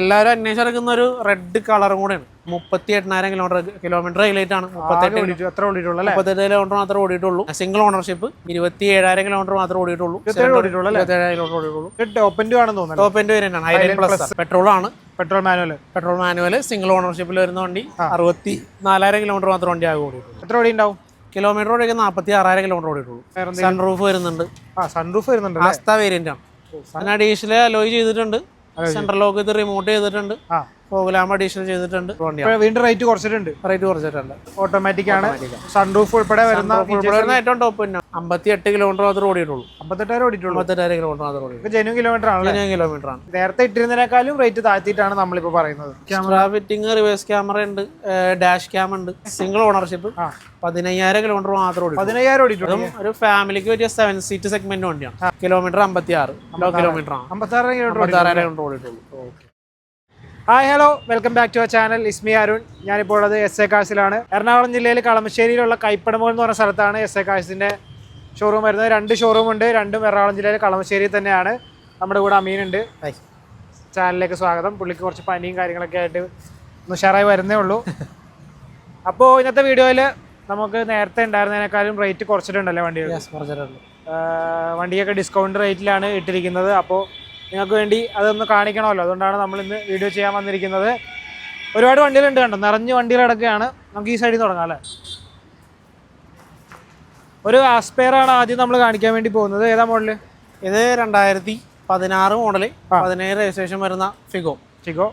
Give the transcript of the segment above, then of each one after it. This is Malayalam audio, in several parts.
എല്ലാവരും അന്വേഷിച്ചെടുക്കുന്ന ഒരു റെഡ് കളറും കൂടെയാണ്. മുപ്പത്തി എണ്ണായിരം കിലോമീറ്റർ കിലോമീറ്റർ ഹൈലൈറ്റ് ആണ് മുപ്പത്തെട്ട് കിലോമീറ്റർ മാത്രമേ ഓടിയിട്ടുള്ളൂ. സിംഗിൾ ഓണർഷിപ്പ് ഇരുപത്തി ഏഴായിരം കിലോമീറ്റർ മാത്രമേ ഓടിയിട്ടുള്ളൂ. ടോപ്പ് വേരിയന്റ് പ്ലസ് പെട്രോൾ ആണ്. Petrol manual petrol manual single ഓണർഷിപ്പിൽ വരുന്ന വണ്ടി അറുപത്തി നാലായിരം കിലോമീറ്റർ മാത്രം വണ്ടി ആകെ ഓടിയിട്ടുള്ളൂ. എത്ര ഓടി ഉണ്ടാവും? കിലോമീറ്റർ ഓടിയൊക്കെ നാൽപ്പത്തി ആറായിരം കിലോമീറ്റർ ഓടിയിട്ടുള്ളൂ സൺറൂഫ് വരുന്നുണ്ട്. സൺറൂഫ് വരുന്നുണ്ട് ആസ്ത വേരിയന്റ് ആണ്. അതിന് അഡീഷണൽ അലോയ് ചെയ്തിട്ടുണ്ട്. സെൻട്രൽ ലോക്ക് ഇത് റിമോട്ട് ചെയ്തിട്ടുണ്ട്. പ്രോഗ്രാം അഡീഷണൽ ചെയ്തിട്ടുണ്ട്. വീണ്ടും റേറ്റ് കുറച്ചിട്ടുണ്ട്. റേറ്റ് കുറച്ചിട്ടുണ്ട്. ഓട്ടോമാറ്റിക് ആണ്. സൺറൂഫ് ഉൾപ്പെടെ വരുന്ന ഉൾപ്പെടെ ഏറ്റവും ടോപ്പ് തന്നെ. അമ്പത്തി എട്ട് കിലോമീറ്റർ മാത്രമേ ഓടിയിട്ടുള്ളൂ. അമ്പത്തെട്ടായിരം ഓടിയിട്ടുള്ളൂ. അമ്പത്തെട്ടായിരം കിലോമീറ്റർ മാത്രമേ ഓടിയിട്ടുള്ളൂ. ജെന്യൂൻ കിലോമീറ്റർ ആണ് പതിനേഴ് കിലോമീറ്റർ ആണ്. നേരത്തെ ഇട്ടിരുന്നതിനേക്കാളും റേറ്റ് താഴ്ത്തിയിട്ടാണ് നമ്മളിപ്പോൾ പറയുന്നത്. ക്യാമറ ഫിറ്റിംഗ് റിവേഴ്സ് ക്യാമറ ഉണ്ട്. ഡാഷ് ക്യാം ഉണ്ട്. Single ownership. പതിനയ്യായിരം കിലോമീറ്റർ മാത്രം ഓടി പതിനയ്യായിരം ഓടിയിട്ടുള്ളൂ. ഒരു ഫാമിലിക്ക് പറ്റിയ സെവൻ സീറ്റ് സെഗ്മെന്റ് വണ്ടിയാണ്. കിലോമീറ്റർ അമ്പത്തി ആറ് കിലോ കിലോമീറ്റർ ആണ്. അമ്പത്തി ആറായിരം kilometre ഓടിയിട്ടുള്ളൂ. Hi hello welcome back to our channel is me Arun ഞാനിപ്പോൾ ഉള്ളത് എസ് എ കാഴ്സിലാണ് എറണാകുളം ജില്ലയിൽ കളമശ്ശേരിയിലുള്ള കൈപ്പടമോൾ എന്ന് പറഞ്ഞ സ്ഥലത്താണ് എസ് എ കാഴ്സിന്റെ ഷോറൂം വരുന്നത്. രണ്ട് ഷോറൂം ഉണ്ട്. രണ്ടും എറണാകുളം ജില്ലയിൽ കളമശ്ശേരി തന്നെയാണ്. നമ്മുടെ കൂടെ അമീനുണ്ട്. ചാനലിലേക്ക് സ്വാഗതം. പുള്ളിക്ക് കുറച്ച് പനിയും കാര്യങ്ങളൊക്കെ ആയിട്ട് ഒന്ന് ഉഷാറായി വരുന്നേ ഉള്ളൂ. അപ്പോൾ ഇന്നത്തെ വീഡിയോയിൽ നമുക്ക് നേരത്തെ ഉണ്ടായിരുന്നതിനേക്കാളും റേറ്റ് കുറച്ചിട്ടുണ്ടല്ലേ വണ്ടികൾ കുറച്ചിട്ടുണ്ട്. വണ്ടിയൊക്കെ ഡിസ്കൗണ്ട് റേറ്റിലാണ് ഇട്ടിരിക്കുന്നത്. അപ്പോൾ നിങ്ങൾക്ക് വേണ്ടി അതൊന്ന് കാണിക്കണമല്ലോ. അതുകൊണ്ടാണ് നമ്മൾ ഇന്ന് വീഡിയോ ചെയ്യാൻ വന്നിരിക്കുന്നത്. ഒരുപാട് വണ്ടികളുണ്ട് കണ്ടോ? നിറഞ്ഞ് വണ്ടികൾ കിടക്കുകയാണ്. നമുക്ക് ഈ സൈഡിൽ തുടങ്ങാം അല്ലേ? ഒരു ആസ്പെയറാണ് ആദ്യം നമ്മൾ കാണിക്കാൻ വേണ്ടി പോകുന്നത്. ഏതാ മോഡൽ ഇത് രണ്ടായിരത്തി പതിനാറ് മോഡൽ പതിനേഴ് രജിസ്ട്രേഷൻ വരുന്ന Figo Figo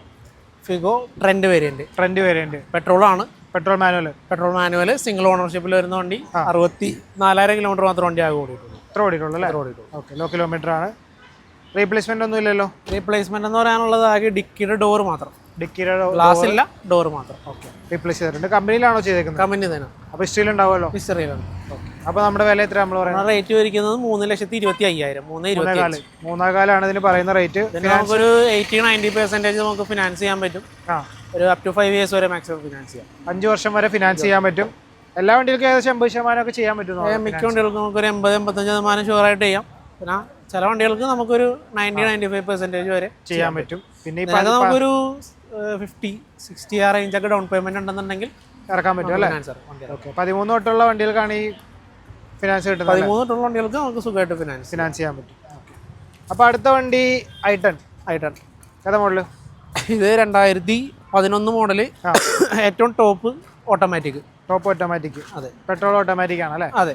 Figo trend variant trend variant petrol ആണ്. Petrol manual petrol manual single ഓണർഷിപ്പിൽ വരുന്ന വണ്ടി അറുപത്തി നാലായിരം കിലോമീറ്റർ മാത്രം വണ്ടി ആകെ ഓടിയിട്ടുള്ളൂ. എത്ര ഓടിയിട്ടുള്ളൂ അല്ലേ? ഓടിയിട്ടുള്ളൂ. ഓക്കെ ലോ കിലോമീറ്റർ ആണ്. റീപ്ലേസ്മെന്റ് ഒന്നും ഇല്ലല്ലോ? റീപ്ലേസ്മെന്റ് എന്ന് പറയാനുള്ളത് ആകെ ഡിക്കിയുടെ ഡോർ മാത്രം. ഡിക്കിയുടെ ഗ്ലാസ് ഇല്ല ഡോർ മാത്രം. ഓക്കെ റീപ്ലേസ് ചെയ്തിട്ടുണ്ട്. കമ്പനിയിലാണോ ചെയ്തേക്കുന്നത്? കമ്പനി തന്നെ. അപ്പോൾ ഹിസ്റ്ററിയിൽ ഉണ്ടാവുമല്ലോ? ഹിസ്റ്ററിയിലാണ് അപ്പോൾ നമ്മുടെ വില എത്ര നമ്മൾ പറയുന്നത്? റേറ്റ് വരിക്കുന്നത് മൂന്ന് ലക്ഷത്തി ഇരുപത്തി അയ്യായിരം മൂന്ന് ഇരുപത്തി മൂന്നേകാൽ മൂന്നേകാലാണ് ഇതിന് പറയുന്ന റേറ്റ് നമുക്കൊരു എയ്റ്റി നയന്റി പെർസെന്റേജ് നമുക്ക് ഫിനാൻസ് ചെയ്യാൻ പറ്റും. ആ. ഒരു അപ് ടു ഫൈവ് ഇയേഴ്സ് വരെ മാക്സിമം ഫിനാൻസ് ചെയ്യാം. അഞ്ച് വർഷം വരെ ഫിനാൻസ് ചെയ്യാൻ പറ്റും. എല്ലാ വണ്ടികൾക്കും ഏകദേശം എൺപത് ശതമാനം ഒക്കെ ചെയ്യാൻ പറ്റും മിക്ക മിക്ക നമുക്ക് നമുക്കൊരു എൺപത് എൺപത്തഞ്ച് ശതമാനം ഷുവറായിട്ട് ചെയ്യാം. പിന്നെ ചില വണ്ടികൾക്ക് നമുക്കൊരു നയന്റി നയന്റി ഫൈവ് പെർസെന്റേജ് വരെ ചെയ്യാൻ പറ്റും. പിന്നെ നമുക്കൊരു ഫിഫ്റ്റി സിക്സ്റ്റി ആ റേഞ്ച് ഒക്കെ ഡൗൺ പേയ്മെന്റ് ഉണ്ടെന്നുണ്ടെങ്കിൽ ഇറക്കാൻ പറ്റും അല്ലേ? ഓക്കെ പതിമൂന്ന് തൊട്ടുള്ള വണ്ടികൾക്കാണ് ഈ ഫിനാൻസ് കിട്ടുന്നത് പതിമൂന്ന് തൊട്ടുള്ള വണ്ടികൾക്ക് നമുക്ക് സുഖമായിട്ട് ഫിനാൻസ് ഫിനാൻസ് ചെയ്യാൻ പറ്റും. അപ്പോൾ അടുത്ത വണ്ടി ഐ ടെൻ ഐ ടെൻ ഏതാ മോഡൽ ഇത് രണ്ടായിരത്തി പതിനൊന്ന് മോഡൽ ഏറ്റവും ടോപ്പ് ഓട്ടോമാറ്റിക് ടോപ്പ് ഓട്ടോമാറ്റിക് അതെ. പെട്രോൾ ഓട്ടോമാറ്റിക് ആണ് അല്ലേ? അതെ.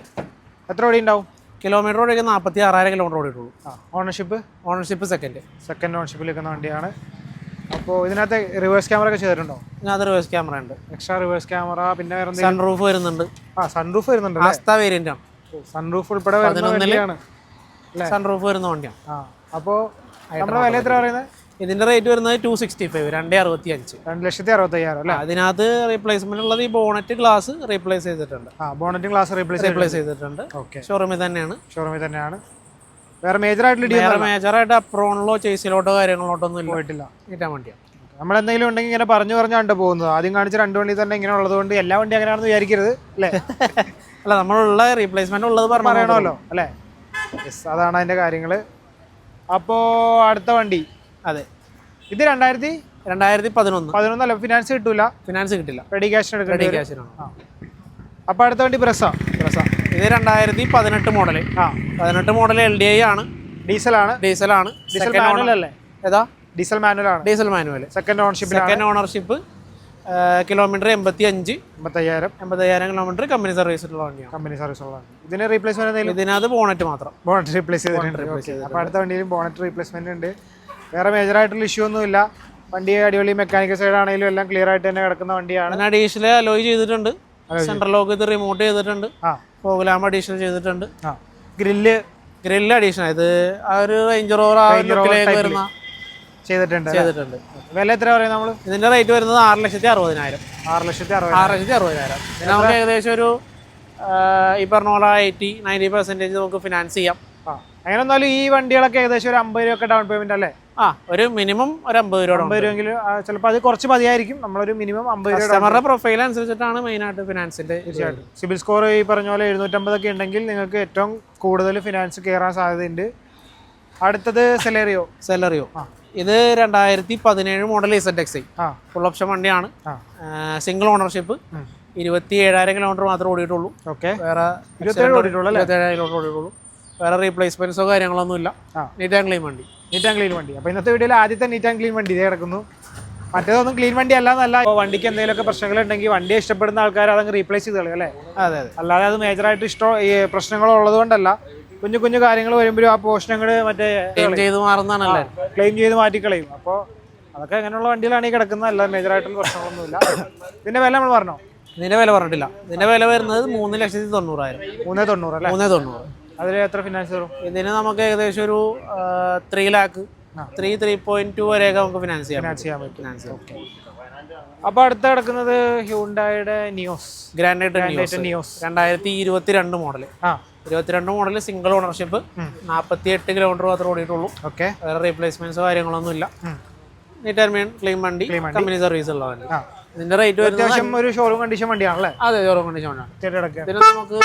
എത്ര ഓടി ഉണ്ടാവും കിലോമീറ്റർ ഓടിയൊക്കെ നാൽപ്പത്തി ആറായിരം കിലോമീറ്റർ ഓടിയിട്ടുള്ളൂ. ഓണർഷിപ്പ് ഓണർഷിപ്പ് സെക്കൻഡ് സെക്കൻഡ് ഓണർഷിപ്പിൽ നിൽക്കുന്ന വണ്ടിയാണ്. അപ്പോൾ ഇതിനകത്ത് റിവേഴ്സ് ക്യാമറ ഒക്കെ ചെയ്തിട്ടുണ്ടോ? ഇതിനകത്ത് റിവേഴ്സ് ക്യാമറ ഉണ്ട്. എക്സ്ട്രാ റിവേഴ്സ് ക്യാമറ പിന്നെ വേറെ സൺ സൺറൂഫ് വരുന്നുണ്ട്. ആ സൺ റൂഫ് വരുന്നുണ്ട് ആസ്ത വേരിയന്റ് ആണ്. സൺ റൂഫ് ഉൾപ്പെടെ വരുന്ന വണ്ടിയാണ്. സൺ സൺറൂഫ് വരുന്ന വണ്ടിയാണ്. ആ അപ്പോൾ നമ്മുടെ വില എത്ര പറയുന്നത്? ഇതിന്റെ റേറ്റ് വരുന്നത് ടു സിക്സ്റ്റി ഫൈവ് രണ്ടേ അറുപത്തി അഞ്ച് രണ്ട് ലക്ഷത്തി അറുപത്തയ്യായിരം അല്ലേ? അതിനകത്ത് റീപ്ലേസ്മെന്റ് ഉള്ളത് ഈ ബോണറ്റ് ഗ്ലാസ് റീപ്ലേസ് ചെയ്തിട്ടുണ്ട്. ആ ബോണറ്റ് ഗ്ലാസ് റീപ്ലേസ് റീപ്ലേസ് ചെയ്തിട്ടുണ്ട്. ഓക്കെ ഷോറൂമിൽ തന്നെയാണ്. ഷോറൂമിൽ തന്നെയാണ്. വേറെ മേജർ ആയിട്ടുള്ള വേറെ മേജർ ആയിട്ട് അപ്രോണിലോ ചേസിലോട്ടോ കാര്യങ്ങളോട്ടോ ഒന്നും പോയിട്ടില്ല. കിട്ടാൻ വണ്ടിയാണ് നമ്മൾ എന്തെങ്കിലും ഉണ്ടെങ്കിൽ ഇങ്ങനെ പറഞ്ഞു പറഞ്ഞാണ്ട് പോകുന്നത്. ആദ്യം കാണിച്ച രണ്ട് വണ്ടി തന്നെ ഇങ്ങനെ ഉള്ളതുകൊണ്ട് എല്ലാ വണ്ടി അങ്ങനെയാണെന്ന് വിചാരിക്കരുത് അല്ലേ? അല്ല നമ്മളുള്ള റീപ്ലേസ്മെന്റ് ഉള്ളത് പറഞ്ഞു പറയണമല്ലോ അല്ലേ? യെസ് അതാണ് അതിന്റെ കാര്യങ്ങൾ അപ്പോ അടുത്ത വണ്ടി. അതെ. ഇത് രണ്ടായിരത്തി രണ്ടായിരത്തി പതിനൊന്ന്. പതിനൊന്നല്ല ഫിനാൻസ് കിട്ടൂല. ഫിനാൻസ് കിട്ടില്ല. റെഡി ക്യാഷിന് റെഡി ക്യാഷിനാണ് അപ്പോൾ അടുത്ത വണ്ടി ബ്രസ പ്രസ ഇത് രണ്ടായിരത്തി പതിനെട്ട് മോഡൽ ആ. പതിനെട്ട് മോഡൽ എൽ ഡി ഐ ആണ്. ഡീസൽ ആണ്. ഡീസൽ മാനുവൽ അല്ലേ? ഏതാ? ഡീസൽ മാനുവൽ ആണ്. Diesel manual second ownership second ownership kilometre എൺപത്തി അഞ്ച് അമ്പത്തയ്യായിരം എൺപത്തയ്യായിരം. കിലോമീറ്റർ കമ്പനി സർവീസിലുള്ള വണ്ടിയാണ്. കമ്പനി സർവീസ് ഉള്ളതാണ് ഇതിന് റീപ്ലേസ്മെന്റ് ഇതിനകത്ത് ബോണറ്റ് മാത്രം. ബോണറ്റ് റീപ്ലേസ് ചെയ്തിട്ടുണ്ട്. അപ്പൊ അപ്പോൾ അടുത്ത വണ്ടിയിലും ബോണറ്റ് റീപ്ലേസ്മെന്റ് ഉണ്ട്. വേറെ മേജർ ആയിട്ടുള്ള ഇഷ്യൂ ഒന്നുമില്ല. വണ്ടി അടിപൊളി മെക്കാനിക്കൽ സൈഡ് ആണെങ്കിലും എല്ലാം ക്ലിയർ ആയിട്ട് തന്നെ കിടക്കുന്ന വണ്ടിയാണ്. അഡീഷണൽ അലോയ് ചെയ്തിട്ടുണ്ട്. സെൻട്രൽ ലോക്ക് ഇത് റിമോട്ട് ചെയ്തിട്ടുണ്ട്. പ്രോഗ്രാം അഡീഷണൽ ചെയ്തിട്ടുണ്ട്. ഗ്രില്ല് ഗ്രില്ല് അഡീഷണൽ ഇത് ആ ഒരു റേഞ്ച് റോവർ ആ ഒരു ലുക്കിലേക്ക് വരുന്ന ചെയ്തിട്ടുണ്ട്. ചെയ്തിട്ടുണ്ട്. വില എത്ര പറയും നമ്മൾ ഇതിന്റെ റേറ്റ് വരുന്നത് ആറ് ലക്ഷത്തി അറുപതിനായിരം. ആറ് ലക്ഷത്തി അറുപത് ആറ് ലക്ഷത്തി അറുപതിനായിരം. പിന്നെ നമുക്ക് ഏകദേശം ഒരു ഈ പറഞ്ഞ പോലെ എയ്റ്റി നയന്റി പെർസെന്റേജ് നമുക്ക് ഫിനാൻസ് ചെയ്യാം. അങ്ങനെ എന്നാലും ഈ വണ്ടികളൊക്കെ ഏകദേശം ഒരു അമ്പത് രൂപ ഡൗൺ പേയ്മെന്റ് അല്ലേ? ആ ഒരു മിനിമം ഒരു അമ്പത് രൂപ അമ്പത് രൂപയെങ്കിലും ചിലപ്പോൾ അത് കുറച്ച് മതിയായിരിക്കും. നമ്മളൊരു മിനിമം അമ്പത് രൂപ കസ്റ്റമറുടെ പ്രൊഫൈൽ അനുസരിച്ചിട്ടാണ് മെയിൻ ആയിട്ട് ഫിനാൻസിന്റെ തീർച്ചയായിട്ടും. സിബിൽ സ്കോർ ഈ പറഞ്ഞ പോലെ എഴുന്നൂറ്റമ്പതൊക്കെ ഉണ്ടെങ്കിൽ നിങ്ങൾക്ക് ഏറ്റവും കൂടുതൽ ഫിനാൻസ് കയറാൻ സാധ്യതയുണ്ട്. അടുത്തത് സെലറിയോ സെലറിയോ ഇത് രണ്ടായിരത്തി പതിനേഴ് മോഡൽ ആ. ഫുൾ ഓപ്ഷൻ വണ്ടിയാണ്. Single ownership. ഇരുപത്തി ഏഴായിരം കിലോമീറ്റർ മാത്രമേ ഓടിയിട്ടുള്ളൂ. ഓക്കെ വേറെ ഇരുപത്തേഴ് ഓടിയിട്ടുള്ളൂ ഇരുപത്തേഴായിരം കിലോമീറ്റർ ഓടിയിട്ടുള്ളൂ. വേറെ റീപ്ലേസ്മെന്റ്സോ കാര്യങ്ങളൊന്നും ഇല്ല. നീറ്റ് ആൻഡ് ക്ലീൻ വണ്ടി. നീറ്റ് ആൻഡ് ക്ലീൻ വണ്ടി. അപ്പോൾ ഇന്നത്തെ വീഡിയോയിൽ ആദ്യത്തെ നീറ്റ് ആൻഡ് ക്ലീൻ വണ്ടി ഇതേ കിടക്കുന്നു. മറ്റേതൊന്നും ക്ലീൻ വണ്ടി അല്ലാന്നല്ല വണ്ടിക്ക് ഇപ്പോൾ വണ്ടിക്ക് എന്തെങ്കിലുമൊക്കെ പ്രശ്നങ്ങളുണ്ടെങ്കിൽ വണ്ടി ഇഷ്ടപ്പെടുന്ന ആൾക്കാർ അതങ്ങ് റീപ്ലേസ് ചെയ്ത് കളയും അല്ലേ? അതെ അതെ. അല്ലാതെ അത് മേജറായിട്ട് ഇഷ്ടം ഈ പ്രശ്നങ്ങളുള്ളത് കൊണ്ടല്ല. കുഞ്ഞു കുഞ്ഞു കാര്യങ്ങൾ വരുമ്പോഴും ആ പോർഷനങ്ങൾ മറ്റേ ചെയ്ത് ക്ലെയിം ചെയ്ത് മാറ്റിക്കളയും അപ്പോൾ അതൊക്കെ അങ്ങനെയുള്ള വണ്ടികളാണ് ഈ കിടക്കുന്നത്. അല്ല മേജറായിട്ടുള്ള പ്രശ്നങ്ങളൊന്നുമില്ല. ഇതിന്റെ വില നമ്മൾ പറഞ്ഞോ? ഇതിന്റെ വില പറഞ്ഞിട്ടില്ല. ഇതിന്റെ വില വരുന്നത് മൂന്ന് ലക്ഷത്തി തൊണ്ണൂറായിരം. മൂന്നേ തൊണ്ണൂറ് അല്ലേ? മൂന്നേ തൊണ്ണൂറ്. അതിൽ എത്ര ഫിനാൻസ് വരും? ഇതിന് നമുക്ക് ഏകദേശം ഒരു three lakh three three point two വരെയൊക്കെ നമുക്ക് ഫിനാൻസ് ചെയ്യാം ഫിനാൻസ് ചെയ്യാൻ പറ്റും. ഫിനാൻസ് ഓക്കെ അപ്പോൾ അടുത്ത കിടക്കുന്നത് ഹ്യൂണ്ടായുടെ നിയോസ് ഗ്രാൻഡേറ്റ് നിയോസ് രണ്ടായിരത്തി ഇരുപത്തി രണ്ട് മോഡൽ ആ. ഇരുപത്തിരണ്ട് മോഡൽ സിംഗിൾ ഓണർഷിപ്പ് നാൽപ്പത്തി എട്ട് കിലോമീറ്റർ മാത്രമേ ഓടിയിട്ടുള്ളൂ. ഓക്കെ വേറെ റീപ്ലേസ്മെന്റ്സോ കാര്യങ്ങളൊന്നും ഇല്ല. നീറ്റ് ആൻഡ് മെയിൻ ക്ലീൻ വണ്ടി. കമ്പനി സർവീസ് ഉള്ള വണ്ടി. ഇതിന്റെ റേറ്റ് അത്യാവശ്യം ഒരു ഷോറൂം കണ്ടീഷൻ വണ്ടിയാണല്ലേ? അതെ ഷോറൂം കണ്ടീഷൻ വണ്ടിയാണ്. പിന്നെ ഇതിന് നമുക്ക്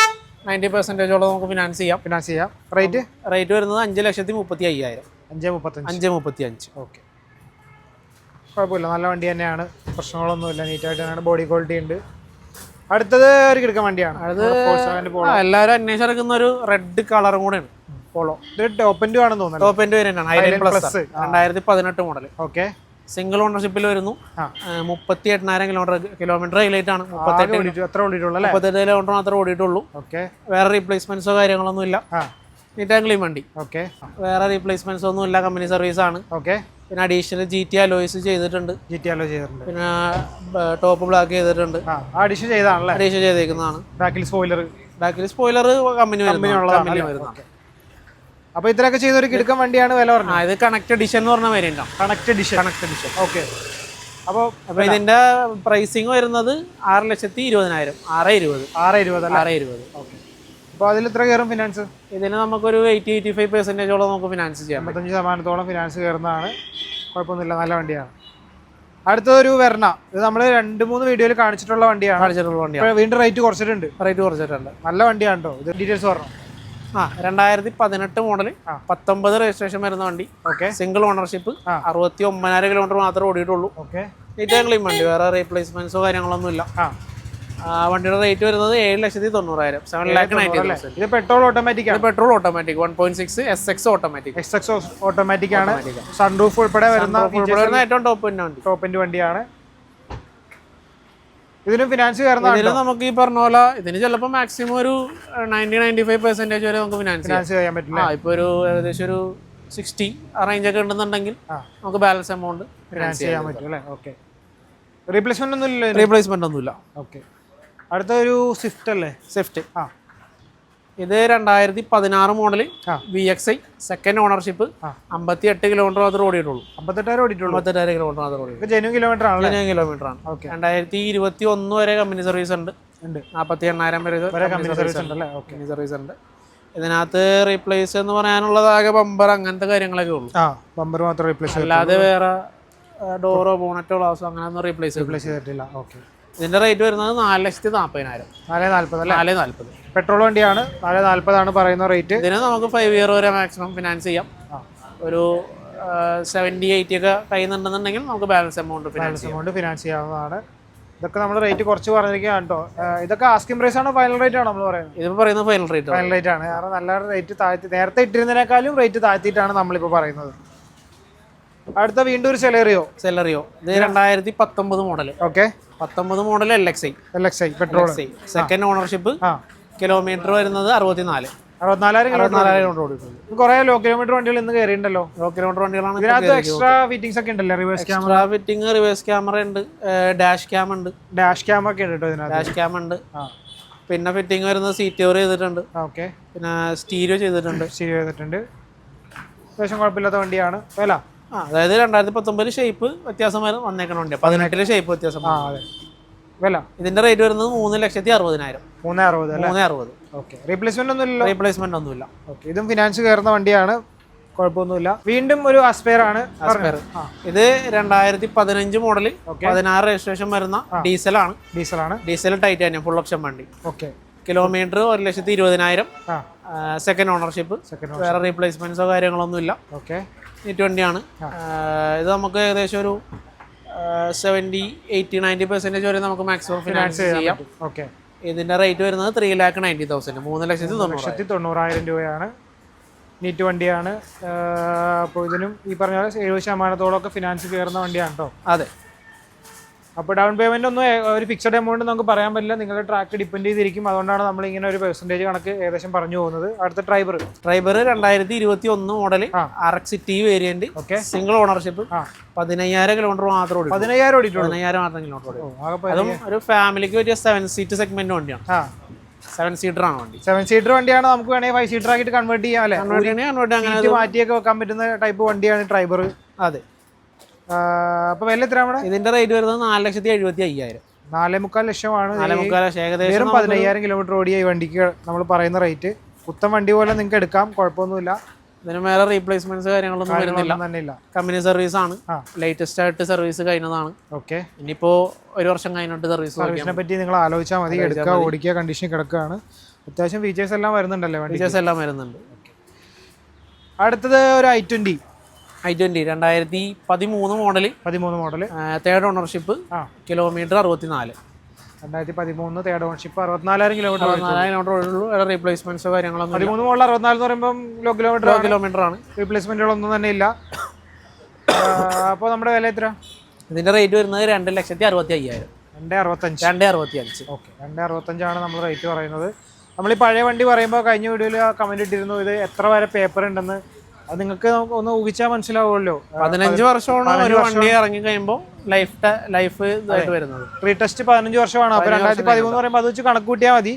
നയന്റി പെർസെന്റേജോളം നമുക്ക് ഫിനാൻസ് ചെയ്യാം. ഫിനാൻസ് ചെയ്യാം. റേറ്റ് റേറ്റ് വരുന്നത് അഞ്ച് ലക്ഷത്തി മുപ്പത്തി അയ്യായിരം അഞ്ച് മുപ്പത്തഞ്ച്. അഞ്ച് മുപ്പത്തി അഞ്ച് ഓക്കെ കുഴപ്പമില്ല. നല്ല വണ്ടി തന്നെയാണ്. പ്രശ്നങ്ങളൊന്നുമില്ല. നീറ്റായിട്ട് തന്നെയാണ്. ബോഡി ക്വാളിറ്റി ഉണ്ട്. അടുത്തത് ഒരു കിടക്കാൻ വണ്ടിയാണ്. അത് എല്ലാവരും അന്വേഷിച്ച് അന്വേഷിച്ചെടുക്കുന്ന ഒരു റെഡ് കളറും കൂടെയാണ്. പോളോ ഇത് ടോപ്പ് എൻഡ് ആണെന്ന് തോന്നുന്നു ടോപ്പ് എൻഡ് ഹൈലൈൻ പ്ലസ് രണ്ടായിരത്തി പതിനെട്ട് മോഡൽ ഓക്കെ സിംഗിൾ ഓണർഷിപ്പിൽ വരുന്നു. മുപ്പത്തി എട്ടായിരം കിലോമീറ്റർ കിലോമീറ്റർ ഹൈലൈറ്റ് ആണ്. മുപ്പത്തെട്ട് കിലോമീറ്റർ മാത്രമേ ഓടിയിട്ടുള്ളൂ. വേറെ റീപ്ലേസ്മെന്റ്സോ കാര്യങ്ങളൊന്നും ഇല്ല. നീറ്റ് ആൻഡ് ക്ലീൻ വണ്ടി. ഓക്കെ. വേറെ റീപ്ലേസ്മെന്റ്സ് ഒന്നും ഇല്ല. കമ്പനി സർവീസ് ആണ്. ഓക്കെ. പിന്നെ അഡീഷണൽ ജി ടി അലോയ്സ് ചെയ്തിട്ടുണ്ട്. ജി ടി അലോ ചെയ്തിട്ടുണ്ട്. പിന്നെ ടോപ്പ് ബ്ലാക്ക് ചെയ്തിട്ടുണ്ട്. അഡീഷൻ ചെയ്തേക്കുന്നതാണ്. ബാക്കിൽ സ്പോയിലർ ബാക്കിൽ സ്പോയിലർ കമ്പനി വരുന്നത് കമ്പനി വരുന്നതാണ്. അപ്പോൾ ഇത്രയൊക്കെ ചെയ്ത ഒരു കിടക്കാൻ വണ്ടിയാണ് വില പറഞ്ഞത്. ഇത് കണക്ട് ഡിഷൻ എന്ന് പറഞ്ഞ വരെ കണക്ട് ഡിഷൻ കണക്ട് ഡിഷൻ ഓക്കെ അപ്പോൾ അപ്പൊ ഇതിന്റെ പ്രൈസിങ് വരുന്നത് ആറ് ലക്ഷത്തി ഇരുപതിനായിരം. ആറ് ഇരുപത്. ആറ് ഇരുപത് അല്ലേ? ആറ് ഇരുപത്. ഓക്കെ അപ്പോൾ അതിൽ എത്ര കയറും ഫിനാൻസ് ഇതിന് നമുക്കൊരു എയ്റ്റി എയ്റ്റി ഫൈവ് പെർസെന്റേജോളം നമുക്ക് ഫിനാൻസ് ചെയ്യാം അമ്പത്തഞ്ച് ശതമാനത്തോളം ഫിനാൻസ് കയറുന്നതാണ്. കുഴപ്പമൊന്നുമില്ല നല്ല വണ്ടിയാണ്. അടുത്തൊരു വെർണ ഇത് നമ്മൾ രണ്ട് മൂന്ന് വീഡിയോയിൽ കാണിച്ചിട്ടുള്ള വണ്ടിയാണ്. കാണിച്ചിട്ടുള്ള വണ്ടിയാണ്. വീണ്ടും റേറ്റ് കുറച്ചിട്ടുണ്ട്. റേറ്റ് കുറച്ചിട്ടുണ്ട്. നല്ല വണ്ടിയാണ് കേട്ടോ ഇത് ഡീറ്റെയിൽസ് പറഞ്ഞു? ആ രണ്ടായിരത്തി പതിനെട്ട് മോഡൽ ആ. പത്തൊമ്പത് രജിസ്ട്രേഷൻ വരുന്ന വണ്ടി. Okay single ownership. അറുപത്തി ഒമ്പതിനായിരം കിലോമീറ്റർ മാത്രമേ ഓടിയിട്ടുള്ളൂ. ഓക്കെ നീറ്റ് ക്ലീൻ വണ്ടി. വേറെ റീപ്ലേസ്മെന്റ്സോ കാര്യങ്ങളൊന്നും ഇല്ല. വണ്ടിയുടെ റേറ്റ് വരുന്നത് ഏഴ് ലക്ഷത്തി തൊണ്ണൂറായിരം സെവൻ ലാക്ക് നയന്റി തൗസൻഡ് ഇത് പെട്രോൾ ഓട്ടോമാറ്റിക് ആണ്. Petrol automatic one point six S X automatic S X automatic ആണ്. സൺറൂഫ് ഉൾപ്പെടെ വരുന്ന വരുന്ന ഏറ്റവും ടോപ്പ് തന്നെ വണ്ടി ടോപ്പിന്റെ വണ്ടിയാണ്. ഇതിനും ഫിനാൻസ് കയറുന്ന നമുക്ക് ഈ പറഞ്ഞ പോലെ ഇതിന് ചിലപ്പോൾ മാക്സിമം ഒരു നയന്റി നയന്റി ഫൈവ് പെർസെന്റേജ് വരെ നമുക്ക് ഫിനാൻസ് ഫിനാൻസ് ചെയ്യാൻ പറ്റില്ല. ഇപ്പൊ ഇപ്പോൾ ഒരു ഏകദേശം ഒരു സിക്സ്റ്റി ആ റേഞ്ച് ഒക്കെ ഉണ്ടെന്നുണ്ടെങ്കിൽ. നമുക്ക് ബാലൻസ് എമൗണ്ട് ഫിനാൻസ് ചെയ്യാൻ പറ്റും അല്ലേ? ഓക്കെ റീപ്ലേസ്മെന്റ് ഒന്നും ഇല്ല റീപ്ലേസ്മെന്റ് ഒന്നുമില്ല. ഓക്കെ അടുത്ത ഒരു സ്വിഫ്റ്റ് അല്ലേ? സ്വിഫ്റ്റ് ആ. ഇത് രണ്ടായിരത്തി പതിനാറ് model. V X I second ownership. അമ്പത്തി എട്ട് കിലോമീറ്റർ മാത്രമേ ഓടിയിട്ടുള്ളൂ. അമ്പത്തെട്ടായിരം ഓടിയിട്ടുള്ളൂ? അമ്പത്തെട്ടായിരം കിലോമീറ്റർ മാത്രമേ ഓടിയിട്ടുള്ളൂ. ജനുവൻ കിലോമീറ്റർ ആണ് ജനുവൻ കിലോമീറ്റർ ആണ്. ഓക്കെ രണ്ടായിരത്തി ഇരുപത്തി ഒന്ന് വരെ കമ്പനി സർവീസ് ഉണ്ട്. ഉണ്ട്. നാൽപ്പത്തി എണ്ണായിരം വരെ കമ്പനി സർവീസ് ഉണ്ടല്ലേ? ഓക്കെ കമ്പനി സർവീസ് ഉണ്ട്. ഇതിനകത്ത് റീപ്ലേസ് എന്ന് പറയാനുള്ളത് ആകെ ബമ്പർ അങ്ങനത്തെ കാര്യങ്ങളൊക്കെ ഉള്ളൂ. ആ ബമ്പർ മാത്രം റീപ്ലേസ് അല്ലാതെ വേറെ ഡോറോ ബോണറ്റോ ഗ്ലാസോ അങ്ങനെ ഒന്നും റീപ്ലേസ് റീപ്ലേസ് ചെയ്തിട്ടില്ല. ഓക്കെ ഇതിന്റെ റേറ്റ് വരുന്നത് നാല് ലക്ഷത്തി നാൽപ്പതിനായിരം നാല് നാല്പത് അല്ലേ? നാല് നാൽപ്പത്. പെട്രോൾ വണ്ടിയാണ്. നാല് നാല്പതാണ് പറയുന്ന റേറ്റ് ഇതിന് നമുക്ക് ഫൈവ് ഇയർ വരെ മാക്സിമം ഫിനാൻസ് ചെയ്യാം. ഒരു സെവന്റി എയ്റ്റി ഒക്കെ കഴിയുന്നുണ്ടെന്നുണ്ടെങ്കിൽ നമുക്ക് balance amount finance amount finance ചെയ്യാവുന്നതാണ്. ഇതൊക്കെ നമ്മൾ റേറ്റ് കുറച്ച് പറഞ്ഞിരിക്കുകയാണ് കേട്ടോ. ഇതൊക്കെ ആസ്കിംഗ് പ്രൈസ് ആണോ ഫൈനൽ റേറ്റ് ആണോ നമ്മൾ പറയുന്നത്? ഇതിപ്പോൾ പറയുന്നത് ഫൈനൽ റേറ്റ് ഫൈനൽ റേറ്റ് ആണ്. കാരണം നല്ല റേറ്റ് താഴ്ത്തി നേരത്തെ ഇട്ടിരുന്നതിനേക്കാളും റേറ്റ് താഴ്ത്തിയിട്ടാണ് നമ്മളിപ്പോൾ പറയുന്നത്. അടുത്ത വീണ്ടും ഒരു സെലേറിയോ സെലറിയോ ഇത് രണ്ടായിരത്തി പത്തൊമ്പത് മോഡൽ ഓക്കെ പത്തൊമ്പത് model L X I L X I petrol second ownership kilometre വരുന്നത് അറുപത്തിനാല്. അറുപത്തിനാലായിരം കിലോമീറ്റർ അറുപത്തിനാലായിരം കിലോമീറ്റർ ഓടിയിട്ടുണ്ട്. കുറേ ലോ കിലോമീറ്റർ വണ്ടികൾ ഇന്ന് കയറിയിട്ടുണ്ടല്ലോ ലോ കിലോമീറ്റർ വണ്ടികളാണ് ഇതിനകത്ത് എക്സ്ട്രാ ഫീറ്റിംഗ്സ് ഒക്കെ ഉണ്ടല്ലോ? Reverse camera fitting reverse camera ഉണ്ട്. ഡാഷ് ക്യാം ഉണ്ട്. ഡാഷ് ക്യാം ഒക്കെ ഉണ്ട് കേട്ടോ ഇതിനകത്ത്. ഡാഷ് ക്യാം ഉണ്ട്. പിന്നെ ഫിറ്റിംഗ് വരുന്നത് സീറ്റ് കവർ ചെയ്തിട്ടുണ്ട്. ഓക്കെ പിന്നെ സ്റ്റീരിയോ ചെയ്തിട്ടുണ്ട്. സ്റ്റീരിയോ ചെയ്തിട്ടുണ്ട്. അത്യാവശ്യം കുഴപ്പമില്ലാത്ത വണ്ടിയാണ്. വില. ആ അതായത് രണ്ടായിരത്തി പത്തൊമ്പതിൽ ഷേപ്പ് വ്യത്യാസം വരെ പതിനെട്ടിലെ ഷേപ്പ് വ്യത്യാസം ആ അതെ. വില? ഇതിന്റെ റേറ്റ് വരുന്നത് മൂന്ന് ലക്ഷത്തി അറുപതിനായിരം. മൂന്ന് അറുപത് അല്ലേ? മൂന്ന് അറുപത് ഓക്കെ. റീപ്ലേസ്മെന്റ് ഒന്നും ഇല്ലല്ലോ റീപ്ലേസ്മെന്റ് ഒന്നുമില്ല. ഓക്കെ. ഇതും ഫിനാൻസ് കയറുന്ന വണ്ടിയാണ്. കുഴപ്പമൊന്നുമില്ല. വീണ്ടും ഒരു അസ്പെയർ ആണ്. ഇത് രണ്ടായിരത്തി പതിനഞ്ച് മോഡൽ. പതിനാറ് രജിസ്ട്രേഷൻ വരുന്ന ഡീസലാണ് ഡീസലാണ് ഡീസൽ ടൈറ്റാനിയം ഫുൾ ഓപ്ഷൻ വണ്ടി. ഓക്കെ. കിലോമീറ്റർ ഒരു ലക്ഷത്തി ഇരുപതിനായിരം സെക്കൻഡ് ഓണർഷിപ്പ് സെക്കൻഡ് വേറെ റീപ്ലേസ്മെന്റ്സോ കാര്യങ്ങളൊന്നും ഇല്ല ഓക്കെ. നീറ്റ് വണ്ടിയാണ് ആണ്. ഇത് നമുക്ക് ഏകദേശം ഒരു സെവന്റി എയ്റ്റി നയന്റി പെർസെന്റേജ് വരെ നമുക്ക് മാക്സിമം ഫിനാൻസ് ചെയ്യാം. ഓക്കെ ഇതിന്റെ റേറ്റ് വരുന്നത് ത്രീ ലാക്ക് നയന്റി തൗസൻഡ് മൂന്ന് ലക്ഷത്തി തൊണ്ണൂറ്റി ലക്ഷത്തി തൊണ്ണൂറായിരം രൂപയാണ്. നീറ്റ് വണ്ടിയാണ് അപ്പോൾ ഇതിനും ഈ പറഞ്ഞ എഴുപത് ശതമാനത്തോളമൊക്കെ ഫിനാൻസ് കയറുന്ന വണ്ടിയാണ് കേട്ടോ അതെ. അപ്പോൾ ഡൗൺ പേയ്മെന്റ് ഒന്നും ഒരു ഫിക്സഡ് എമൗണ്ട് നമുക്ക് പറയാൻ പറ്റില്ല. നിങ്ങളുടെ ട്രാക്ക് ഡിപ്പെൻഡ് ചെയ്തിരിക്കും. അതുകൊണ്ടാണ് നമ്മൾ ഇങ്ങനെ ഒരു പെർസെന്റേജ് കണക്ക് ഏകദേശം പറഞ്ഞു പോകുന്നത്. അടുത്ത ട്രൈബർ ട്രൈബർ രണ്ടായിരത്തി ഇരുപത്തി ഒന്ന് model. R X T variant okay single ownership പതിനയ്യായിരം കിലോമീറ്റർ മാത്രം ഓടി പതിനയ്യായിരം ഓടിയിട്ടുള്ളൂ. പതിനയ്യായിരം മാത്രം കിലോമീറ്റർ ഓടി അതും ഒരു ഫാമിലിക്ക് പറ്റിയ സെവൻ സീറ്റ് സെഗ്മെന്റ് വണ്ടിയാണ്. സെവൻ സീറ്റർ ആണ് വണ്ടി. സെവൻ സീറ്റർ വണ്ടിയാണ് നമുക്ക് വേണമെങ്കിൽ ഫൈവ് സീറ്റർ ആക്കിയിട്ട് കൺവേർട്ട് ചെയ്യാം അല്ലേ? കൺവേർട്ട് ചെയ്യണേ കൺവേർട്ട് അങ്ങനെ മാറ്റിയൊക്കെ വെക്കാൻ പറ്റുന്ന ടൈപ്പ് വണ്ടിയാണ് ഡ്രൈവർ അതെ. അപ്പോൾ വില എത്ര നമ്മുടെ ഇതിന്റെ റേറ്റ് വരുന്നത് നാല് ലക്ഷത്തി എഴുപത്തി അയ്യായിരം. നാലേ മുക്കാൽ ലക്ഷമാണ്. നാലേ മുക്കാൽ ലക്ഷം ഏകദേശം പതിനയ്യായിരം കിലോമീറ്റർ ഓടിയ ഈ വണ്ടിക്ക് നമ്മൾ പറയുന്ന റേറ്റ് കുത്തം വണ്ടി പോലെ നിങ്ങൾക്ക് എടുക്കാം കുഴപ്പമൊന്നുമില്ല. ഇതിന് മേലെ റീപ്ലേസ്മെന്റ്സ് കാര്യങ്ങളൊന്നും വരുന്നില്ല. കമ്പനി സർവീസ് ആണ്. ലേറ്റസ്റ്റ് ആയിട്ട് സർവീസ് കഴിഞ്ഞതാണ്. ഓക്കെ ഇനിയിപ്പോ ഒരു വർഷം കഴിഞ്ഞിട്ട് സർവീസ് സർവീസിനെ പറ്റി നിങ്ങൾ ആലോചിച്ചാൽ മതി എടുക്കുക ഓടിക്കുക കണ്ടീഷൻ കിടക്കുകയാണ് അത്യാവശ്യം ഫീച്ചേഴ്സ് എല്ലാം വരുന്നുണ്ടല്ലേ ഫീച്ചേഴ്സ് എല്ലാം വരുന്നുണ്ട്. അടുത്തത് ഒരു ഐ ട്വന്റി ഐ ട്വന്റി രണ്ടായിരത്തി പതിമൂന്ന് മോഡൽ പതിമൂന്ന് മോഡൽ തേർഡ് ഓണർഷിപ്പ് ആ. കിലോമീറ്റർ അറുപത്തിനാല്. രണ്ടായിരത്തി പതിമൂന്ന് തേർഡ് ഓണർഷിപ്പ് അറുപത്തിനാലായിരം കിലോമീറ്റർ കിലോമീറ്റർ ഉള്ളൂ വേറെ റീപ്ലേസ്മെന്റ്സോ കാര്യങ്ങളൊന്നും പതിമൂന്ന് മോഡൽ അറുപത്തിനാല് എന്ന് പറയുമ്പോൾ ലോ കിലോമീറ്റർ കിലോമീറ്റർ ആണ്. റീപ്ലേസ്മെന്റുകളൊന്നും തന്നെ ഇല്ല. അപ്പോൾ നമ്മുടെ വില എത്ര? ഇതിന്റെ റേറ്റ് വരുന്നത് രണ്ട് ലക്ഷത്തി അറുപത്തി അയ്യായിരം രണ്ട് അറുപത്തഞ്ച്. രണ്ട് അറുപത്തി അഞ്ച് ഓക്കെ രണ്ട് അറുപത്തഞ്ചാണ് നമ്മൾ റേറ്റ് പറയുന്നത്. നമ്മൾ ഈ പഴയ വണ്ടി പറയുമ്പോൾ കഴിഞ്ഞ വീഡിയോയിൽ കമന്റ് ഇട്ടിരുന്നു ഇത് എത്ര വരെ പേപ്പർ ഉണ്ടെന്ന്. അത് നിങ്ങൾക്ക് ഒന്ന് ഊഹിച്ചാൽ മനസ്സിലാവുമല്ലോ. പതിനഞ്ച് വർഷമാണ് ഒരു വണ്ടി ഇറങ്ങി കഴിയുമ്പോൾ ലൈഫ് ലൈഫ് ഇതായിട്ട് വരുന്നത്. പ്രീ ടെസ്റ്റ് പതിനഞ്ച് വർഷമാണ്. അപ്പോൾ രണ്ടായിരത്തി പതിമൂന്ന് പറയുമ്പോൾ അത് വെച്ച് കണക്ക് കൂട്ടിയാൽ മതി.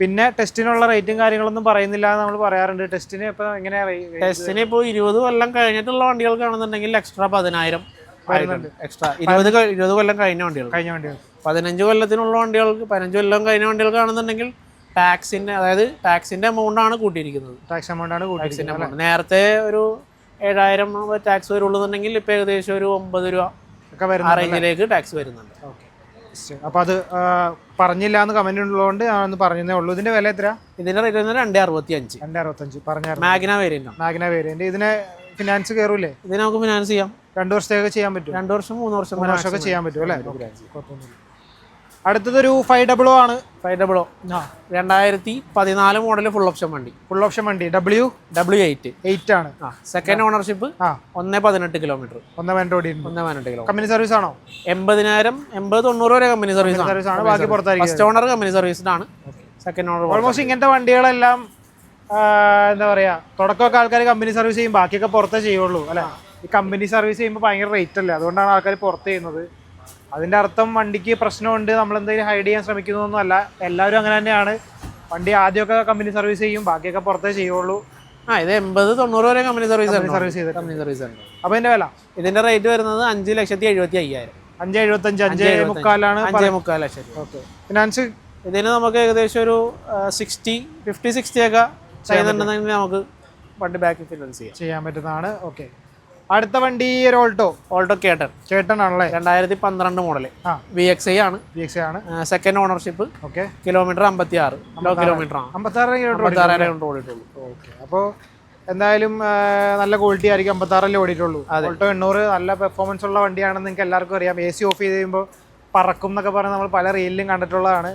പിന്നെ ടെസ്റ്റിനുള്ള റേറ്റും കാര്യങ്ങളൊന്നും പറയുന്നില്ല നമ്മൾ പറയാറുണ്ട്. ടെസ്റ്റിന് ഇപ്പൊ എങ്ങനെയാ ടെസ്റ്റിന് ഇപ്പൊ ഇരുപത് കൊല്ലം കഴിഞ്ഞിട്ടുള്ള വണ്ടികൾക്കാണെന്നുണ്ടെങ്കിൽ എക്സ്ട്രാ പതിനായിരം എക്സ്ട്രാ ഇരുപത് ഇരുപത് കൊല്ലം കഴിഞ്ഞ വണ്ടികൾ. കഴിഞ്ഞ വണ്ടികൾ. പതിനഞ്ച് കൊല്ലത്തിനുള്ള വണ്ടികൾക്ക് പതിനഞ്ച് കൊല്ലം കഴിഞ്ഞ വണ്ടികൾക്കാണെന്നുണ്ടെങ്കിൽ ടാക്സിന്റെ അതായത് ടാക്സിന്റെ എമൗണ്ട് ആണ് കൂട്ടിയിരിക്കുന്നത്. ടാക്സ് എമൗണ്ട് ആണ് ടാക്സിന്റെ എമൗണ്ട് നേരത്തെ ഒരു ഏഴായിരം ടാക്സ് വരുള്ളൂ എന്നുണ്ടെങ്കിൽ ഇപ്പൊ ഏകദേശം ഒരു ഒമ്പത് രൂപ ഒക്കെ റേഞ്ചിലേക്ക് ടാക്സ് വരുന്നുണ്ട്. ഓക്കെ അപ്പോൾ അത് പറഞ്ഞില്ല എന്ന് കമന്റ് ഉള്ളതുകൊണ്ട് ഞാനൊന്ന് പറഞ്ഞേ ഉള്ളൂ. ഇതിന്റെ വില എത്ര ഇതിന്റെ റേറ്റ് വരുന്നത് രണ്ട് അറുപത്തി അഞ്ച് രണ്ട് അറുപത്തഞ്ച് പറഞ്ഞായിരുന്നു. മാഗ്ന വേരിയന്റ് മാഗ്ന വേരിയന്റ് ഇതിനെ ഫിനാൻസ് കയറൂലേ ഇതിനെ നമുക്ക് ഫിനാൻസ് ചെയ്യാം. രണ്ട് വർഷത്തേക്ക് ചെയ്യാൻ പറ്റും രണ്ടു വർഷം മൂന്ന് വർഷം മൂന്ന് വർഷമൊക്കെ ചെയ്യാൻ പറ്റും അല്ലേ? കുഴപ്പമൊന്നുമില്ല അടുത്തതൊരു ഫൈവ് ഡബിൾ ഒ ആണ്. ഫൈവ് ഡബിൾ ആ രണ്ടായിരത്തി പതിനാല് മോഡൽ ഫുൾ ഓപ്ഷൻ വണ്ടി. ഫുൾ ഓപ്ഷൻ വണ്ടി. ഡബ്ല്യു ഡബ്ല്യു എയ്റ്റ് എയ്റ്റ് ആണ്. ആ സെക്കൻഡ് ഓണർഷിപ്പ് ആ. ഒന്ന് പതിനെട്ട് കിലോമീറ്റർ ഒന്ന് പതിനെട്ട് ഓടി ഒന്ന് പതിനെട്ട് കിലോ കമ്പനി സർവീസ് ആണോ? എൺപതിനായിരം എൺപത് തൊണ്ണൂറ് വരെ കമ്പനി സർവീസ് ആണ്. സർവീസ് ആണ്. ബാക്കി പുറത്തായിരിക്കും. ഫസ്റ്റ് ഓണർ കമ്പനി സർവീസ്ഡ് ആണ് സെക്കൻഡ് ഓണർ ഓൾമോസ്റ്റ് ഇങ്ങനത്തെ വണ്ടികളെല്ലാം എന്താ പറയാ തുടക്കമൊക്കെ ആൾക്കാർ കമ്പനി സർവീസ് ചെയ്യും. ബാക്കിയൊക്കെ പുറത്തേ ചെയ്യുള്ളൂ അല്ലെ? ഈ കമ്പനി സർവീസ് ചെയ്യുമ്പോൾ ഭയങ്കര റേറ്റ് അല്ലേ? അതുകൊണ്ടാണ് ആൾക്കാർ പുറത്ത് ചെയ്യുന്നത്. അതിന്റെ അർത്ഥം വണ്ടിക്ക് പ്രശ്നമുണ്ട് നമ്മൾ എന്തെങ്കിലും ഹൈഡ് ചെയ്യാൻ ശ്രമിക്കുന്നൊന്നുമല്ല എല്ലാവരും അങ്ങനെ തന്നെയാണ്. വണ്ടി ആദ്യമൊക്കെ കമ്പനി സർവീസ് ചെയ്യും ബാക്കിയൊക്കെ പുറത്തേ ചെയ്യുള്ളൂ. ആ ഇത് എൺപത് തൊണ്ണൂറ് വരെ കമ്പനി സർവീസ് ആണ് സർവീസ് ചെയ്ത് കമ്പനി സർവീസ് ഉണ്ട് അപ്പോൾ ഇതിന്റെ വില? ഇതിന്റെ റേറ്റ് വരുന്നത് അഞ്ച് ലക്ഷത്തി എഴുപത്തി അയ്യായിരം. അഞ്ച് എഴുപത്തഞ്ച് അഞ്ച് മുക്കാലാണ് അഞ്ച് മുക്കാൽ ലക്ഷം ഓക്കെ ഫിനാൻസ് ഇതിന് നമുക്ക് ഏകദേശം ഒരു സിക്സ്റ്റി ഫിഫ്റ്റി സിക്സ്റ്റി ഒക്കെ ചെയ്യുന്നുണ്ടെങ്കിൽ നമുക്ക് വണ്ടി ബാക്ക് ഫിനാൻസ് ചെയ്യാം. ചെയ്യാൻ പറ്റുന്നതാണ്. ഓക്കെ അടുത്ത വണ്ടി ഒരു ഓൾട്ടോ. ഓൾട്ടോ കേട്ടർ ചേട്ടനാണല്ലേ? രണ്ടായിരത്തി പന്ത്രണ്ട് മോഡൽ ആ. വി എക്സ് ഐ ആണ്. വി എക്സ് ഐ ആണ്. സെക്കൻഡ് ഓണർഷിപ്പ് ഓക്കെ കിലോമീറ്റർ അമ്പത്തി ആറ് കിലോമീറ്റർ ആണ്. അമ്പത്താറായിരം കിലോമീറ്റർ ഓടിയിട്ടുള്ളൂ ഓക്കെ അപ്പോൾ എന്തായാലും നല്ല ക്വാളിറ്റി ആയിരിക്കും അമ്പത്താറല്ലേ ഓടിയിട്ടുള്ളൂ. ഓൾട്ടോ എണ്ണൂറ് നല്ല പെർഫോമൻസ് ഉള്ള വണ്ടിയാണെന്ന് നിങ്ങൾക്ക് എല്ലാവർക്കും അറിയാം. എ സി ഓഫ് ചെയ്ത് കഴിയുമ്പോൾ പറക്കും എന്നൊക്കെ പറഞ്ഞ് നമ്മൾ പല റീലിലും കണ്ടിട്ടുള്ളതാണ്.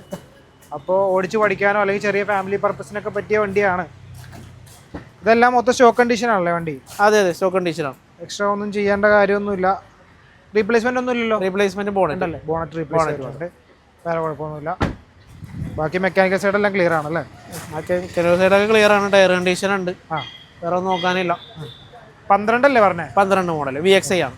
അപ്പോൾ ഓടിച്ച് പഠിക്കാനോ അല്ലെങ്കിൽ ചെറിയ ഫാമിലി പർപ്പസിനൊക്കെ പറ്റിയ വണ്ടിയാണ്. ഇതെല്ലാം മൊത്തം സ്റ്റോക്ക് കണ്ടീഷൻ ആണല്ലേ വണ്ടി? അതെ അതെ. സ്റ്റോക്ക് കണ്ടീഷനാണ് എക്സ്ട്രാ ഒന്നും ചെയ്യേണ്ട കാര്യമൊന്നുമില്ല. റീപ്ലേസ്മെന്റ് ഒന്നും ഇല്ലല്ലോ. റീപ്ലേസ്മെന്റ് ബോണറ്റ് അല്ലേ ബോണറ്റ് റീപ്ലേസ് ചെയ്തിട്ടുണ്ട്. വേറെ കുഴപ്പമൊന്നുമില്ല. ബാക്കി മെക്കാനിക്കൽ സൈഡ് എല്ലാം ക്ലിയർ ആണല്ലേ? ചില സൈഡൊക്കെ ക്ലിയർ ആണ്. ടയർ കണ്ടീഷൻ ഉണ്ട്. ആ. വേറെ ഒന്നും നോക്കാനില്ല. പന്ത്രണ്ടല്ലേ പറഞ്ഞേ? പന്ത്രണ്ട് മോഡൽ വി എക്സ് ഐ ആണ്.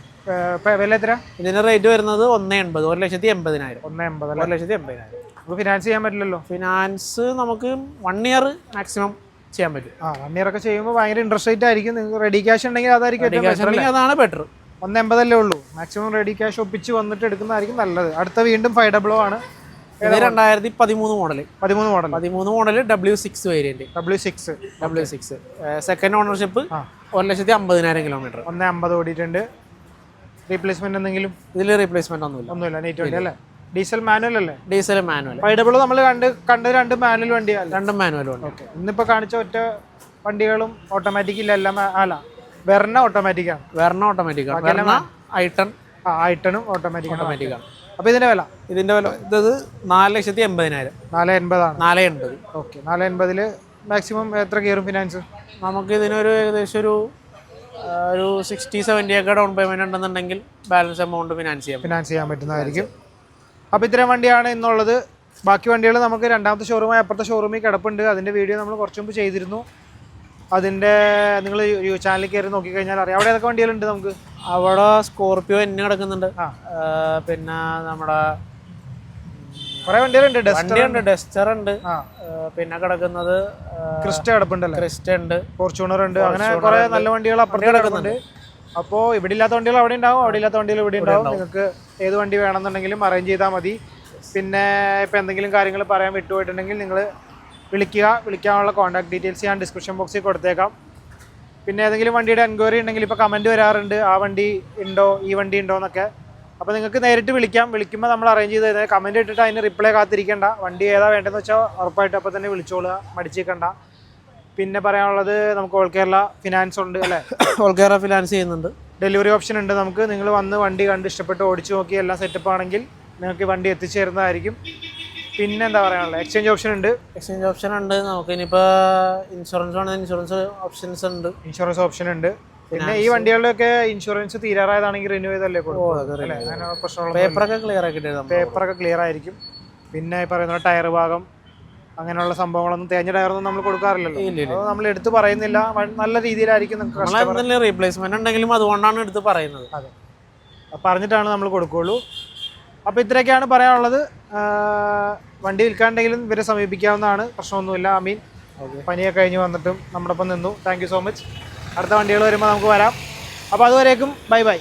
വില എത്ര ഇതിന്റെ റേറ്റ് വരുന്നത് ഒന്ന് എൺപത് ഒരു ലക്ഷത്തി എൺപതിനായിരം. ഒന്ന് എൺപത് ഒരു ലക്ഷത്തി എൺപതിനായിരം. നമുക്ക് ഫിനാൻസ് ചെയ്യാൻ പറ്റില്ലല്ലോ. ഫിനാൻസ് നമുക്ക് വൺ ഇയർ മാക്സിമം ചെയ്യാൻ പറ്റും. ആ വൺ ഇയർ ഒക്കെ ചെയ്യുമ്പോൾ ഭയങ്കര ഇൻട്രസ്റ്റ് റേറ്റ് ആയിരിക്കും. നിങ്ങൾക്ക് റെഡി ക്യാഷ് ഉണ്ടെങ്കിൽ അതായിരിക്കും അതാണ് ബെറ്റർ ഒന്ന് എൺപതല്ലേ ഉള്ളൂ. മാക്സിമം റെഡി ക്യാഷ് ഒപ്പിച്ച് വന്നിട്ട് എടുക്കുന്നതായിരിക്കും നല്ലത്. അടുത്ത വീണ്ടും ഫൈവ് ഡബിളോ ആണ്. രണ്ടായിരത്തി പതിമൂന്ന് മോഡൽ പതിമൂന്ന് മോഡൽ പതിമൂന്ന് model W six variant W six W six second ownership. ഒരു ലക്ഷത്തി അമ്പതിനായിരം കിലോമീറ്റർ ഒന്ന് അമ്പത് ഓടിയിട്ടുണ്ട്. റീപ്ലേസ്മെന്റ് എന്തെങ്കിലും? ഇതിൽ റീപ്ലേസ്മെന്റ് ഒന്നുമില്ല. ഒന്നുമില്ല. നീറ്റ് വണ്ടി അല്ലേ? ഡീസൽ മാനുവൽ അല്ലേ? Diesel manual. ഫൈഡബിൾ നമ്മൾ കണ്ട് കണ്ട് രണ്ട് മാനുവൽ വണ്ടിയാണ് രണ്ടും ഉണ്ട് ഓക്കെ. ഇന്നിപ്പോൾ കാണിച്ച ഒറ്റ വണ്ടികളും ഓട്ടോമാറ്റിക് ഇല്ല എല്ലാം അല്ല. വെർണ ഓട്ടോമാറ്റിക് ആണ്. വെർണ ഓട്ടോമാറ്റിക് ആണ്. I ten. ആ ഐട്ടണും ഓട്ടോമാറ്റിക് ആണ്. ഓട്ടോമാറ്റിക് ആണ്. അപ്പോൾ ഇതിന്റെ വില? ഇതിന്റെ വില ഇത് നാല് ലക്ഷത്തി എൺപതിനായിരം. നാല് എൺപതാണ്. നാല് എൺപത്. ഓക്കെ നാല് എൺപതിൽ മാക്സിമം എത്ര കയറും ഫിനാൻസ് നമുക്ക് ഇതിനൊരു ഏകദേശം ഒരു ഒരു സിക്സ്റ്റി സെവന്റി ഒക്കെ ഡൗൺ പേയ്മെന്റ് ഉണ്ടെന്നുണ്ടെങ്കിൽ ബാലൻസ് എമൗണ്ട് ഫിനാൻസ് ചെയ്യാം ഫിനാൻസ് ചെയ്യാൻ പറ്റുന്നതായിരിക്കും. അപ്പോൾ ഇത്രയും വണ്ടിയാണ് ഇന്നുള്ളത്. ബാക്കി വണ്ടികൾ നമുക്ക് രണ്ടാമത്തെ ഷോറൂമായി അപ്പുറത്തെ ഷോറൂമിൽ കിടപ്പുണ്ട്. അതിന്റെ വീഡിയോ നമ്മൾ കുറച്ച് മുമ്പ് ചെയ്തിരുന്നു. അതിന്റെ നിങ്ങൾ ചാനലിൽ കയറി നോക്കിക്കഴിഞ്ഞാൽ അറിയാം. അവിടെ ഏതൊക്കെ വണ്ടികളുണ്ട് നമുക്ക്? അവിടെ സ്കോർപ്പിയോ എന്നെ കിടക്കുന്നുണ്ട്. പിന്നെ നമ്മുടെ കുറേ വണ്ടികളുണ്ട്. വണ്ടിയുണ്ട് ഡസ്റ്റർ ഉണ്ട്. പിന്നെ കിടക്കുന്നത് ക്രിസ്റ്റ കിടപ്പുണ്ടല്ലോ? ക്രിസ്റ്റ ഉണ്ട്. ഫോർച്യൂണർ ഉണ്ട്. അങ്ങനെ കുറേ നല്ല വണ്ടികൾ അപ്പുറത്ത് കിടക്കുന്നുണ്ട്. അപ്പോൾ ഇവിടെ ഇല്ലാത്ത വണ്ടികൾ അവിടെ ഉണ്ടാവും അവിടെ ഇല്ലാത്ത വണ്ടികൾ ഇവിടെ ഉണ്ടാവും. നിങ്ങൾക്ക് ഏത് വണ്ടി വേണമെന്നുണ്ടെങ്കിലും അറേഞ്ച് ചെയ്താൽ മതി. പിന്നെ ഇപ്പൊ എന്തെങ്കിലും കാര്യങ്ങൾ പറയാൻ വിട്ടുപോയിട്ടുണ്ടെങ്കിൽ നിങ്ങൾ വിളിക്കുക. വിളിക്കാനുള്ള കോൺടാക്ട് ഡീറ്റെയിൽസ് ഞാൻ ഡിസ്ക്രിപ്ഷൻ ബോക്സിൽ കൊടുത്തേക്കാം. പിന്നെ ഏതെങ്കിലും വണ്ടിയുടെ എൻക്വയറി ഉണ്ടെങ്കിൽ ഇപ്പോൾ കമന്റ് വരാറുണ്ട്. ആ വണ്ടി ഉണ്ടോ? ഈ വണ്ടി ഉണ്ടോ എന്നൊക്കെ. അപ്പോൾ നിങ്ങൾക്ക് നേരിട്ട് വിളിക്കാം. വിളിക്കുമ്പോൾ നമ്മൾ അറേഞ്ച് ചെയ്ത് തരുന്നത്. കമന്റ് ഇട്ടിട്ട് അതിന് റിപ്ലൈ കാത്തിരിക്കേണ്ട. വണ്ടി ഏതാ വേണ്ടതെന്ന് വെച്ചാൽ ഉറപ്പായിട്ട് അപ്പോൾ തന്നെ വിളിച്ചോളുക. മടിച്ചേക്കണ്ട പിന്നെ പറയാനുള്ളത് നമുക്ക് ഓൾ കേരള ഫിനാൻസ് ഉണ്ട് അല്ലേ? ഓൾ കേരള ഫിനാൻസ് ചെയ്യുന്നുണ്ട്. ഡെലിവറി ഓപ്ഷൻ ഉണ്ട് നമുക്ക്. നിങ്ങൾ വന്ന് വണ്ടി കണ്ട് ഇഷ്ടപ്പെട്ട് ഓടിച്ചു നോക്കി എല്ലാം സെറ്റപ്പ് ആണെങ്കിൽ നിങ്ങൾക്ക് വണ്ടി എത്തിച്ചു തരുന്നതായിരിക്കും പിന്നെ എന്താ പറയാനുള്ളത്? എക്സ്ചേഞ്ച് ഓപ്ഷൻ ഉണ്ട്. എക്സ്ചേഞ്ച് ഓപ്ഷൻ ഉണ്ട്. നമുക്ക് ഇനിയിപ്പോൾ ഇൻഷുറൻസ് വേണമെങ്കിൽ ഇൻഷുറൻസ് ഓപ്ഷൻസ് ഉണ്ട്. ഇൻഷുറൻസ് ഓപ്ഷൻ ഉണ്ട്. പിന്നെ ഈ വണ്ടികളുടെയൊക്കെ ഇൻഷുറൻസ് തീരാറായതാണെങ്കിൽ റിന്യൂ ചെയ്തല്ലേ പേപ്പറൊക്കെ ക്ലിയർ ആക്കിയിട്ട് നമ്മൾ പേപ്പറൊക്കെ ക്ലിയർ ആയിരിക്കും. പിന്നെ പറയുന്ന ടയർ ഭാഗം അങ്ങനെയുള്ള സംഭവങ്ങളൊന്നും തേഞ്ഞ ടയറൊന്നും നമ്മൾ കൊടുക്കാറില്ലല്ലോ. അത് നമ്മൾ എടുത്തു പറയുന്നില്ല. നല്ല രീതിയിലായിരിക്കും റീപ്ലേസ്മെന്റ് ഉണ്ടെങ്കിലും അതുകൊണ്ടാണ് എടുത്ത് പറയുന്നത്. അതെ. പറഞ്ഞിട്ടാണ് നമ്മൾ കൊടുക്കുകയുള്ളൂ അപ്പോൾ ഇത്രയൊക്കെയാണ് പറയാനുള്ളത്. വണ്ടി വിൽക്കാണ്ടെങ്കിലും ഇവരെ സമീപിക്കാവുന്നതാണ്. പ്രശ്നമൊന്നുമില്ല. അമീൻ. പനിയൊക്കെ കഴിഞ്ഞ് വന്നിട്ടും നമ്മുടെ ഒപ്പം നിന്നു. താങ്ക് യു സോ മച്ച് അടുത്ത വണ്ടികൾ വരുമ്പോൾ നമുക്ക് വരാം. അപ്പോൾ അതുവരേക്കും ബൈ ബൈ.